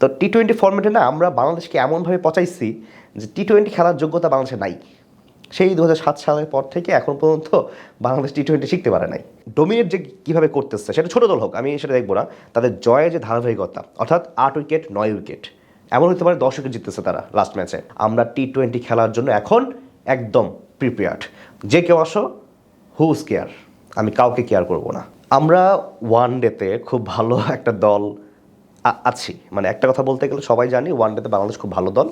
তো T twenty ফর্মেটে না আমরা বাংলাদেশকে এমনভাবে পচাইছি যে টি টোয়েন্টি খেলার যোগ্যতা বাংলাদেশে নাই। সেই দু সালের পর থেকে এখন পর্যন্ত বাংলাদেশ টি টোয়েন্টি শিখতে পারে নাই। ডোমিনেট যে কীভাবে করতেছে, সেটা ছোটো দল হোক, আমি সেটা দেখব না। তাদের জয়ে যে ধারাবাহিকতা, অর্থাৎ আট উইকেট, নয় উইকেট, এমন হতে পারে দশ উইকেট জিততেছে তারা লাস্ট ম্যাচে আমরা টি টোয়েন্টি খেলার জন্য এখন একদম প্রিপেয়ার্ড যে কেউ আসো হুজ কেয়ার আমি কাউকে কেয়ার করব না। আমরা ওয়ান ডেতে খুব ভালো একটা দল আছি। মানে একটা কথা বলতে গেলে সবাই জানি ওয়ান ডেতে বাংলাদেশ খুব ভালো দল।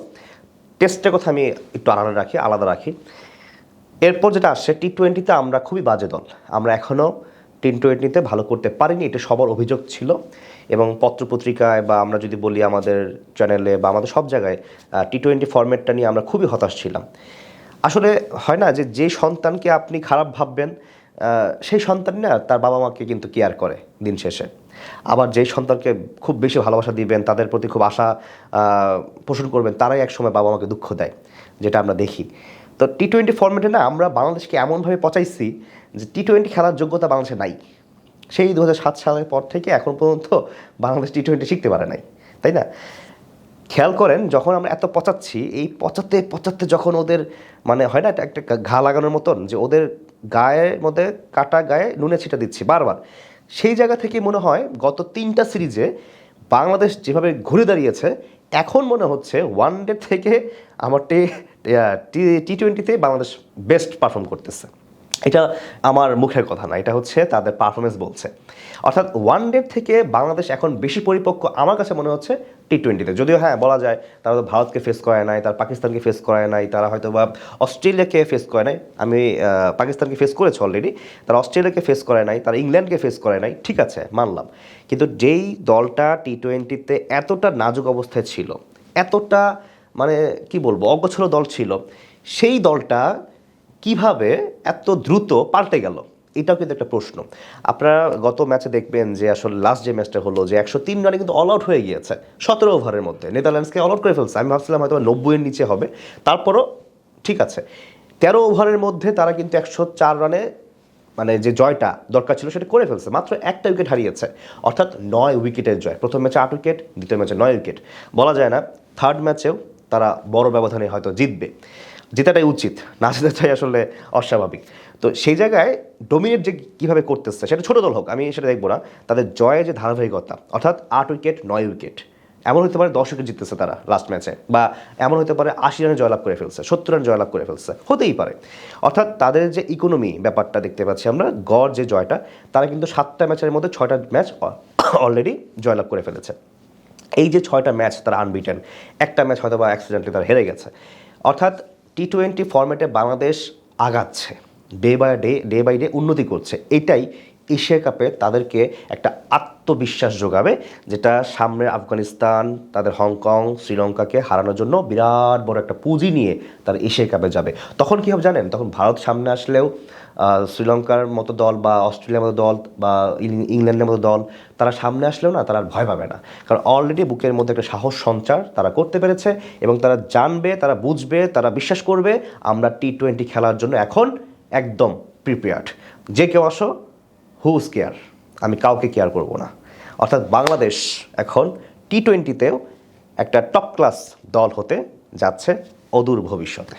টেস্টের কথা আমি একটু আলাদা রাখি আলাদা রাখি। এরপর যেটা আসছে টি টোয়েন্টিতে আমরা খুবই বাজে দল। আমরা এখনও টি টোয়েন্টিতে ভালো করতে পারিনি, এটা সবার অভিযোগ ছিল। এবং পত্রপত্রিকায় বা আমরা যদি বলি আমাদের চ্যানেলে বা আমাদের সব জায়গায় টি টোয়েন্টি ফরম্যাটটা নিয়ে আমরা খুবই হতাশ ছিলাম। আসলে হয় না যে যে সন্তানকে আপনি খারাপ ভাববেন সেই সন্তান না তার বাবা মাকে কিন্তু কেয়ার করে দিন শেষে। আবার যেই সন্তানকে খুব বেশি ভালোবাসা দিবেন, তাদের প্রতি খুব আশা পোষণ করবেন, তারাই একসময় বাবা মাকে দুঃখ দেয়, যেটা আমরা দেখি। তো টি টোয়েন্টি ফর্মেটে না, আমরা বাংলাদেশকে এমনভাবে পচাইছি যে টি টোয়েন্টি খেলার যোগ্যতা বাংলাদেশে নাই। সেই দু সাত সালের পর থেকে এখন পর্যন্ত বাংলাদেশ টি টোয়েন্টি শিখতে পারে নাই, তাই না? খেয়াল করেন, যখন আমরা এত পচাচ্ছি, এই পচাতে পচাতে যখন ওদের মানে হয় না একটা ঘা লাগানোর মতন যে ওদের গায়ের মধ্যে কাটা গায়ে নুনে ছিটা দিচ্ছি, বারবার। সেই জায়গা থেকে মনে হয় গত তিনটা সিরিজে বাংলাদেশ যেভাবে ঘুরে দাঁড়িয়েছে, এখন মনে হচ্ছে ওয়ান ডে থেকে আমার টি টি টোয়েন্টিতে বাংলাদেশ বেস্ট পারফর্ম করতেছে। এটা আমার মুখের কথা না, এটা হচ্ছে তাদের পারফরমেন্স বলছে। অর্থাৎ ওয়ান ডে থেকে বাংলাদেশ এখন বেশি পরিপক্ক আমার কাছে মনে হচ্ছে টি টোয়েন্টিতে যদিও হ্যাঁ বলা যায় তারা তো ভারতকে ফেস করে নাই, তারা পাকিস্তানকে ফেস করে নাই, তারা হয়তো বা অস্ট্রেলিয়াকে ফেস করে নাই। আমি পাকিস্তানকে ফেস করেছি অলরেডি তারা অস্ট্রেলিয়াকে ফেস করে নাই, তারা ইংল্যান্ডকে ফেস করে নাই, ঠিক আছে, মানলাম। কিন্তু যেই দলটা টি টোয়েন্টিতে এতটা নাজুক অবস্থায় ছিল, এতটা মানে কি বলব, অগোছলো দল ছিল, সেই দলটা কীভাবে এত দ্রুত পাল্টে গেল? এটাও কিন্তু একটা প্রশ্ন। আপনারা গত ম্যাচে দেখবেন যে আসলে লাস্ট যে ম্যাচটা হলো যে একশো তিন রানে কিন্তু অল আউট হয়ে গিয়েছে, সতেরো ওভারের মধ্যে। নেদারল্যান্ডসকে অল আউট করে ফেলছে। আমি ভাবছিলাম হয়তো নব্বইয়ের নিচে হবে। তারপরও ঠিক আছে। তেরো ওভারের মধ্যে তারা কিন্তু একশো চার রানে মানে যে জয়টা দরকার ছিল সেটা করে ফেলছে। মাত্র একটা উইকেট হারিয়েছে। অর্থাৎ নয় উইকেটের জয়। প্রথম ম্যাচে আট উইকেট, দ্বিতীয় ম্যাচে নয় উইকেট। বলা যায় না থার্ড ম্যাচেও তারা বড় ব্যবধানে হয়তো জিতবে। জেতাটাই উচিত, না জেতাটাই আসলে অস্বাভাবিক। তো সেই জায়গায় ডোমিনেট যে কীভাবে করতেছে, সেটা ছোটো দল হোক, আমি সেটা দেখব না, তাদের জয়ে যে ধারাবাহিকতা, অর্থাৎ আট উইকেট, নয় উইকেট, এমন হতে পারে দশ উইকেট জিততেছে তারা লাস্ট ম্যাচে বা এমন হতে পারে আশি রানে জয়লাভ করে ফেলছে, সত্তর রান জয়লাভ করে ফেলছে, হতেই পারে। অর্থাৎ তাদের যে ইকোনমি ব্যাপারটা দেখতে পাচ্ছি আমরা, গড় যে জয়টা, তারা কিন্তু সাতটা ম্যাচের মধ্যে ছয়টা ম্যাচ অলরেডি জয়লাভ করে ফেলেছে। এই যে ছয়টা ম্যাচ তারা আনবিটেন একটা ম্যাচ হয়তো বা অ্যাক্সিডেন্টলি তারা হেরে গেছে। অর্থাৎ টি টোয়েন্টি ফর্ম্যাটে বাংলাদেশ আগাচ্ছে day by day day by day উন্নতি করছে। এটাই এশিয়া কাপে তাদেরকে একটা আত্মবিশ্বাস যোগাবে, যেটা সামনে আফগানিস্তান, তাদের হংকং, শ্রীলঙ্কাকে হারানোর জন্য বিরাট বড় একটা পুঁজি নিয়ে তারা এশিয়া কাপে যাবে। তখন কী হবে জানেন? তখন ভারত সামনে আসলেও শ্রীলঙ্কার মতো দল বা অস্ট্রেলিয়ার মতো দল বা ইংল্যান্ডের মতো দল, তারা সামনে আসলেও না, তারা আর ভয় পাবে না। কারণ অলরেডি বুকের মধ্যে একটা সাহস সঞ্চার তারা করতে পেরেছে এবং তারা জানবে, তারা বুঝবে, তারা বিশ্বাস করবে, আমরা টি টোয়েন্টি খেলার জন্য এখন একদম প্রিপেয়ার্ড যে কেউ আসো হুজ কেয়ার আমি কাউকে কেয়ার করব না। অর্থাৎ বাংলাদেশ এখন টি টোয়েন্টিতেও একটা টপ ক্লাস দল হতে যাচ্ছে অদূর ভবিষ্যতে।